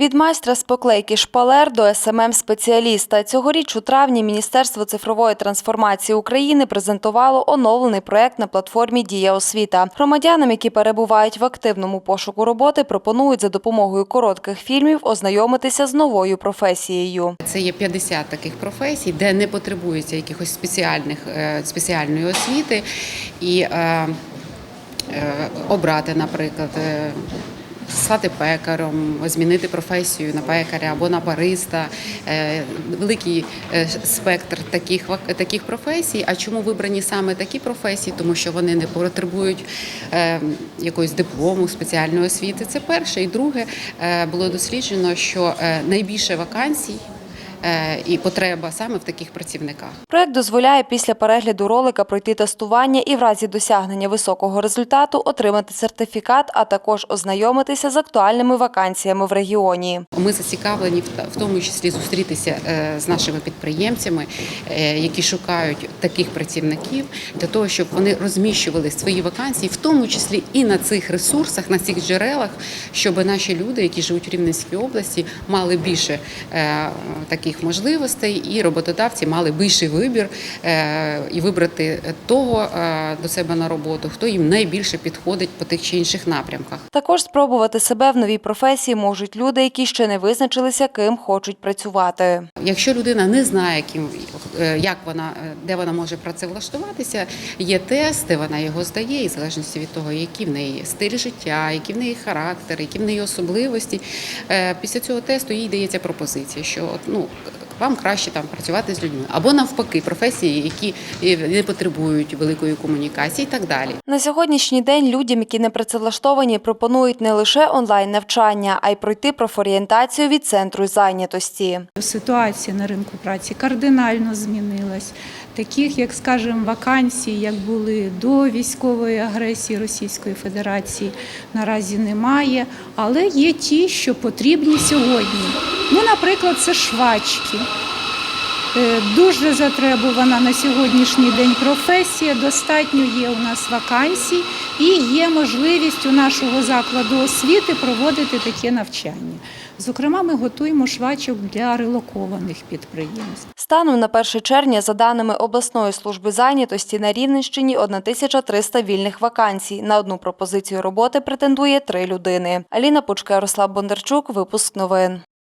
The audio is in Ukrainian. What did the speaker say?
Від майстра з поклейки шпалер до СММ-спеціаліста. Цьогоріч у травні Міністерство цифрової трансформації України презентувало оновлений проект на платформі Дія освіта. Громадянам, які перебувають в активному пошуку роботи, пропонують за допомогою коротких фільмів ознайомитися з новою професією. Це є 50 таких професій, де не потребується якихось спеціальних е, спеціальної освіти і е, е, обрати, наприклад. Е, Стати пекаром, змінити професію на пекаря або на бариста, Е, великий е, спектр таких таких професій. А чому вибрані саме такі професії? Тому що вони не потребують якогось якоїсь диплому, спеціальної освіти. Це перше. І друге е, було досліджено, що е, найбільше вакансій е, і потреба саме в таких працівниках. Проект дозволяє після перегляду ролика пройти тестування і в разі досягнення високого результату отримати сертифікат, а також ознайомитися з актуальними вакансіями в регіоні. Ми зацікавлені в в тому числі зустрітися е, з нашими підприємцями, е, які шукають таких працівників, для того, щоб вони розміщували свої вакансії, в тому числі і на цих ресурсах, на цих джерелах, щоб наші люди, які живуть в Рівненській області, мали більше е, таких можливостей, і роботодавці мали більший вибір е, і вибрати того е, до себе на роботу, хто їм найбільше підходить по тих чи інших напрямках. Також спробувати себе в новій професії можуть люди, які ще не визначилися, ким хочуть працювати. Якщо людина не знає, ким е, як вона де вона може працевлаштуватися, є тест, де вона його здає, і в залежності від того, який в неї стиль життя, які в неї характер, які в неї особливості. Після цього тесту їй дається пропозиція, що ну. Вам краще там працювати з людьми або навпаки, професії, які не потребують великої комунікації, і так далі. На сьогоднішній день людям, які не працевлаштовані, пропонують не лише онлайн навчання, а й пройти профорієнтацію від центру зайнятості. Ситуація на ринку праці кардинально змінилась. Таких, як скажімо, вакансій, як були до військової агресії Російської Федерації, наразі немає. Але є ті, що потрібні сьогодні. Ну, наприклад, це швачки. Е, Дуже затребувана на сьогоднішній день професія. Достатньо є у нас вакансій і є можливість у нашого закладу освіти проводити таке навчання. Зокрема, ми готуємо швачок для релокованих підприємств. Станом на 1 червня, за даними обласної служби зайнятості, на Рівненщині 1300 вільних вакансій. На одну пропозицію роботи претендує три людини. Аліна Пучка, Ярослав Бондарчук. Випуск новин.